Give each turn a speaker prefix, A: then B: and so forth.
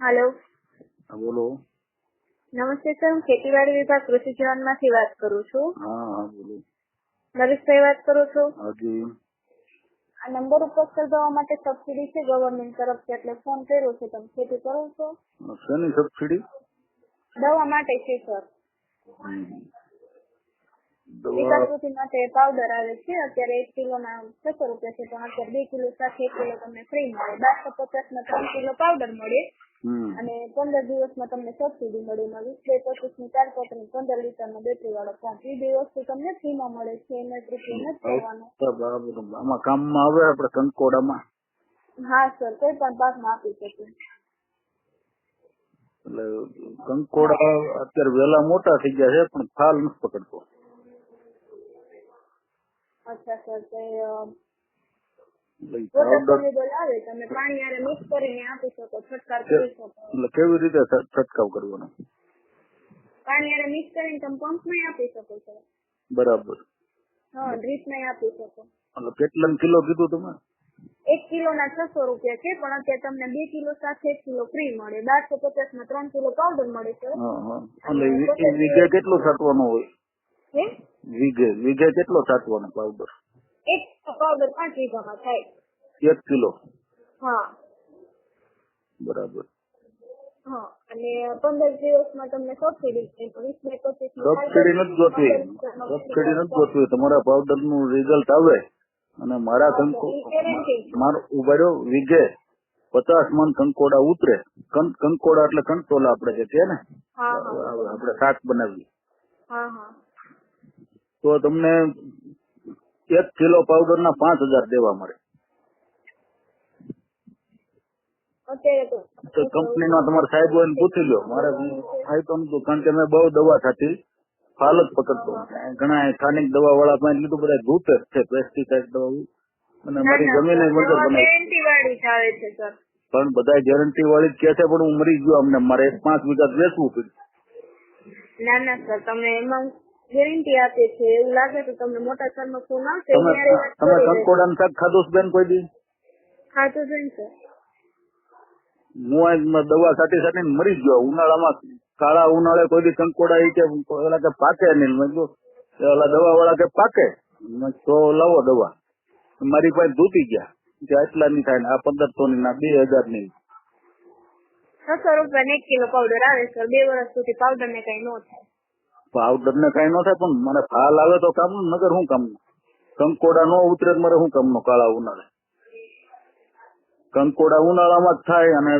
A: હાલો.
B: હા બોલો.
A: નમસ્તે સર હું ખેતીવાડી વિભાગ કૃષિ જવાનમાંથી વાત કરું છું.
B: હા હા બોલો.
A: નરેશભાઈ વાત કરો છો?
B: હાજી.
A: આ નંબર ઉપર કરવા માટે સબસિડી છે ગવર્મેન્ટ તરફથી એટલે ફોન કર્યો છે તમે ખેતી કરો છો?
B: શેની સબસિડી
A: દવા માટે છે સર. માટે પાવડર આવે છે અત્યારે એક કિલો ના છસો રૂપિયા છે પણ અત્યારે બે કિલો સાથે એક કિલો તમને ફ્રી મળે. બારસો પચાસમાં ત્રણ કિલો પાવડર મળે. અને પંદર દિવસમાં તમને સબસિડી મળે એમાં વીસ બે પચીસની ચાર પાત્ર પંદર લીટર નો બેટરી વાળો પંપ એ બે વસ્તુ તમને ફ્રીમાં મળે છે એમ કામ રૂપિયા નથી કરવાનો
B: આમાં કામમાં આવે આપણે કંકોડામાં
A: હા સર કોઈ પણ પાકમાં આપી શકે.
B: એટલે કંકોડા અત્યારે વેલા મોટા થઈ ગયા છે પણ થાલ નથી પકડતો.
A: અચ્છા સર તમે પાણી હારે મિક્સ કરીને આપી શકો છંટકાવ કરી શકો.
B: એટલે કેવી રીતે છટકાવ કરવાનો?
A: પાણી હારે મિક્સ કરીને તમે પંપમાં આપી શકો છો
B: બરાબર.
A: હા ડ્રીપમાં આપી શકો.
B: એટલે કેટલા કિલો કીધું તમે?
A: એક કિલો ના છસો રૂપિયા છે પણ અત્યારે તમને બે કિલો સાથે એક કિલો ફ્રી મળે. બારસો પચાસમાં ત્રણ કિલો પાવડર મળે છે
B: વીઘે કેટલો છાંટવાનો હોય? વીઘે વીઘે કેટલો છાંટવાનો પાવડર
A: એક પાવડર પાંચ વીઘામાં થાય.
B: એક કિલો?
A: હા.
B: બરાબર.
A: હા અને પંદર દિવસમાં તમને સબસિડી વીસ પચીસ
B: સબસિડી નથી જોતી સબસિડી નથી જોતી તમારા પાવડરનું રિઝલ્ટ આવે. અને મારા કંકો મારો ઊભા રહ્યો વીઘે પચાસ મન કંકોડા ઉતરે. કં- કંકોડા એટલે કંટોલા આપડે જે છે ને
A: હા
B: શાક બનાવીએ. તો તમને એક કિલો પાવડર ના પાંચ હજાર દેવા મળે.
A: તો.
B: તો કંપનીમાં તમારા સાહેબ હોય પૂછી લો. મારે થાય નતું કારણ કે મેં બહુ દવા થતી ફાલ જ પકડતો. ઘણા સ્થાનિક દવા વાળા પાસે લીધું બધા જ છે પેસ્ટિસાઇડ દવા. અને મારી જમીન મદદ બનાવી. પણ બધા ગેરંટી વાળી જ કે છે પણ હું મરી ગયો અમને મારે પાંચ વીઘા વેચવું પડ્યું
A: ના ના સર તમે એમાં ગેરંટી આપે છે એવું લાગે તો તમને મોટા સર નો ફોન આવશે
B: તમે તમે કંકોડા શાક ખાધું બેન કોઈ દી?
A: ખાતું જોઈને સર
B: હું આ દવા સાટી સાટીને મરી જ ગયો. ઉનાળામાં કાળા ઉનાળે કોઈ દી કંકોડા એ કે ઓલા કે પાકે નહીં. મેં કીધું, ઓલા દવા વાળા કે પાકે? તો લાવો દવા. મારી પાસે ધૂતી ગયા. કે આટલા ની થાય આ પંદરસો ની ના બે હજારની.
A: છસો રૂપિયા એક કિલો પાવડર આવે સર બે વર્ષ સુધી પાવડર ને કઈ ન થાય.
B: પાવડર ને કઈ ન થાય, પણ મને ફાલ આવે તો કામ, નગર શું કામ કંકોડા નો ઉતરે મારે શું કામ નો કાળા ઉનાળે. કંકોડા ઉનાળામાં જ થાય અને